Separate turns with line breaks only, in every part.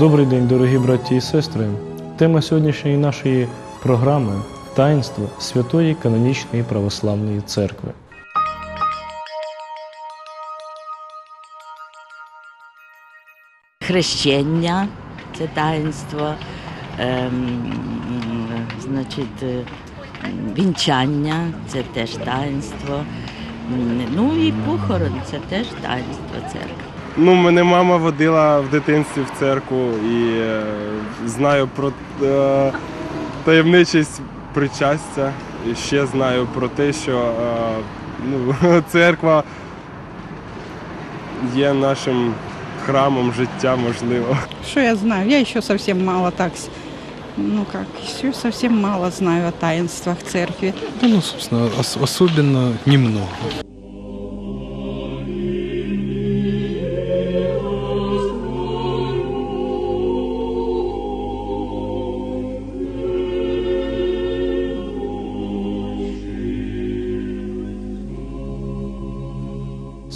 Добрий день, дорогі браті і сестри. Тема сьогоднішньої нашої програми таїнство Святої Канонічної Православної Церкви.
хрещення це таїнство, ем, значить, е, вінчання це теж таїнство. Ну і похорон це теж таїнство церкви.
Ну, мене мама водила в дитинстві в церкву і е, знаю про е, таємничість причастя. І ще знаю про те, що е, ну, церква є нашим храмом життя, можливо.
Что я знаю? Я еще совсем мало так, с- ну как, еще совсем мало знаю о таинствах церкви.
Да, ну, собственно, ос- особенно немного.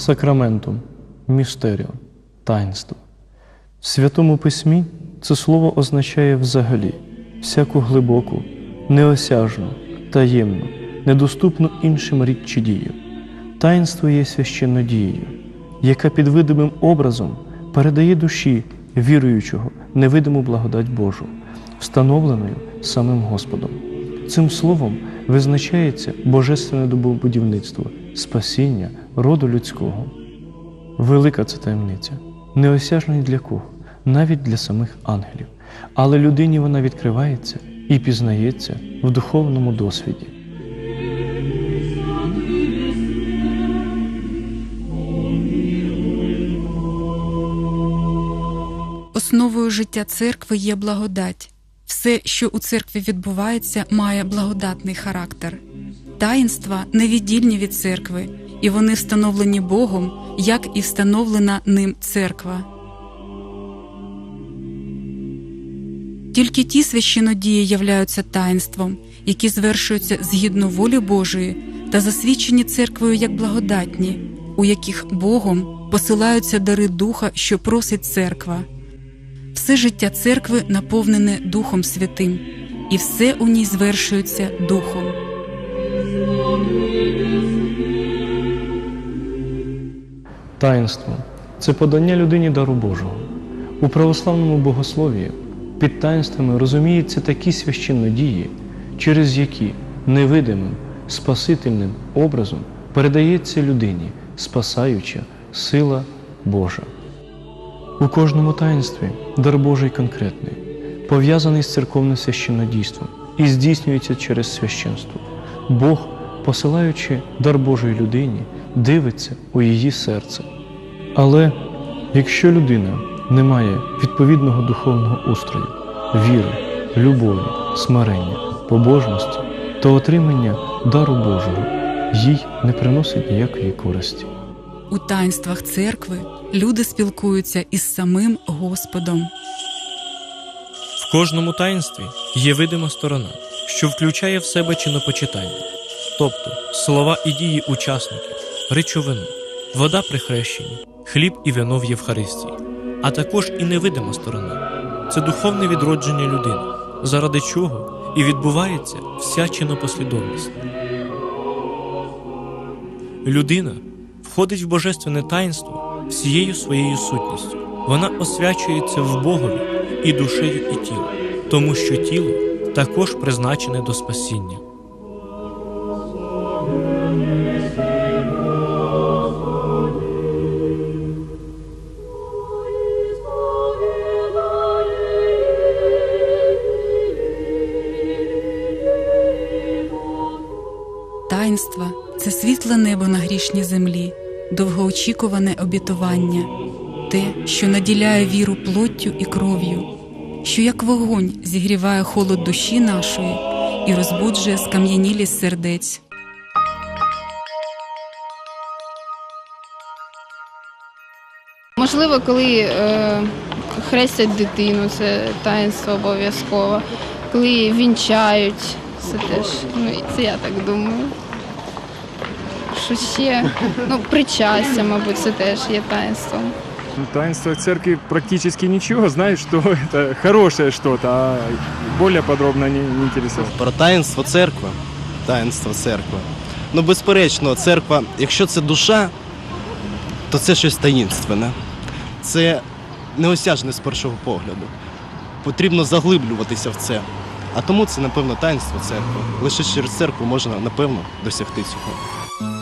Сакраментум, містеріо, таїнство. В Святому Письмі це слово означає взагалі всяку глибоку, неосяжну, таємну, недоступну іншим річ чи дію. Таїнство є священнодією, яка під видимим образом передає душі віруючого невидиму благодать Божу, встановленою самим Господом. Цим словом визначається божественне добробудівництво, спасіння роду людського. Велика це таємниця, неосяжна ні для кого, навіть для самих ангелів. Але людині вона відкривається і пізнається в духовному досвіді.
Основою життя церкви є благодать. Все, що у церкві відбувається, має благодатний характер. Таїнства невіддільні від церкви, і вони встановлені Богом, як і встановлена ним церква. Тільки ті священодії являються таїнством, які звершуються згідно волі Божої та засвідчені церквою як благодатні, у яких Богом посилаються дари Духа, що просить церква. Все життя церкви наповнене Духом Святим, і все у ній звершується Духом.
Таїнство це подання людині дару Божого. У православному богословії під таїнствами розуміються такі священнодії, через які невидимим спасительним образом передається людині спасаюча сила Божа. У кожному таїнстві дар Божий конкретний, пов'язаний з церковним священнодійством і здійснюється через священство. Бог, посилаючи дар Божої людині, дивиться у її серце. Але якщо людина не має відповідного духовного устрою, віри, любові, смирення, побожності, то отримання дару Божого їй не приносить ніякої користі.
У таїнствах церкви люди спілкуються із самим Господом.
В кожному таїнстві є видима сторона, що включає в себе чинопочитання, тобто слова і дії учасників, речовину, вода при хрещенні, хліб і вино в Євхаристії, а також і невидима сторона це духовне відродження людини, заради чого і відбувається вся чинопослідовність. Людина входить в божественне таїнство всією своєю сутністю. Вона освячується в Богові і душею, і тілом, тому що тіло також призначене до спасіння.
Таїнства це світле небо на грішній землі, довгоочікуване обітування, те, що наділяє віру плоттю і кров'ю, що як вогонь зігріває холод душі нашої і розбуджує скам'янілість сердець.
Можливо, коли е, хрестять дитину, це таїнство обов'язково. Коли вінчають, це теж, ну це я так думаю. Що ще? Ну, причастя, мабуть, це теж є таїнством.
Ну, Таинство церкви практически ничего, знаешь, что это хорошее что-то, а более подробно не, не интересовало.
Про таїнство церкви. Таїнство церкви. Ну, безперечно, церква, якщо це душа, то це щось таїнственне. Це неосяжне з першого погляду. Потрібно заглиблюватися в це. А тому це, напевно, таїнство церкви. Лише через церкву можна, напевно, досягти цього.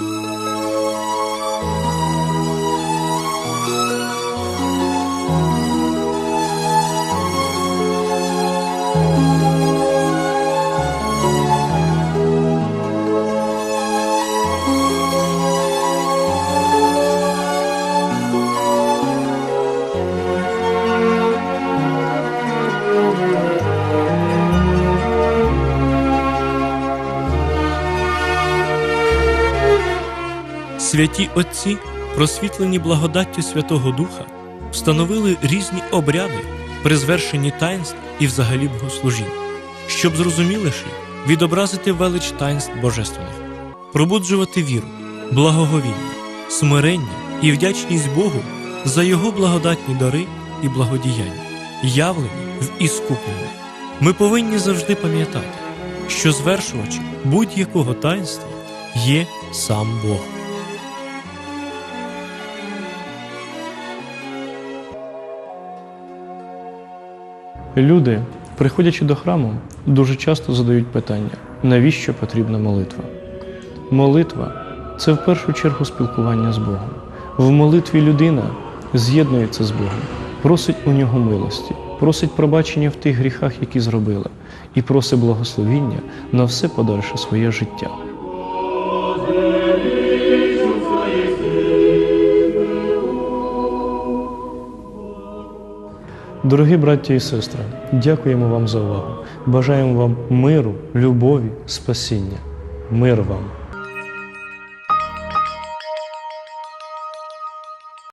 Святі Отці, просвітлені благодаттю Святого Духа, встановили різні обряди при звершенні таїнств і взагалі богослужінь, щоб зрозуміліше відобразити велич таїнств божественних, пробуджувати віру, благоговіння, смирення і вдячність Богу за Його благодатні дари і благодіяння, явлені в іскупленні. Ми повинні завжди пам'ятати, що звершувачем будь-якого таїнства є сам Бог.
Люди, приходячи до храму, дуже часто задають питання, навіщо потрібна молитва? Молитва це в першу чергу спілкування з Богом. В молитві людина з'єднується з Богом, просить у нього милості, просить пробачення в тих гріхах, які зробила, і просить благословіння на все подальше своє життя. Дорогі браття і сестри, дякуємо вам за увагу. Бажаємо вам миру, любові, спасіння. Мир вам!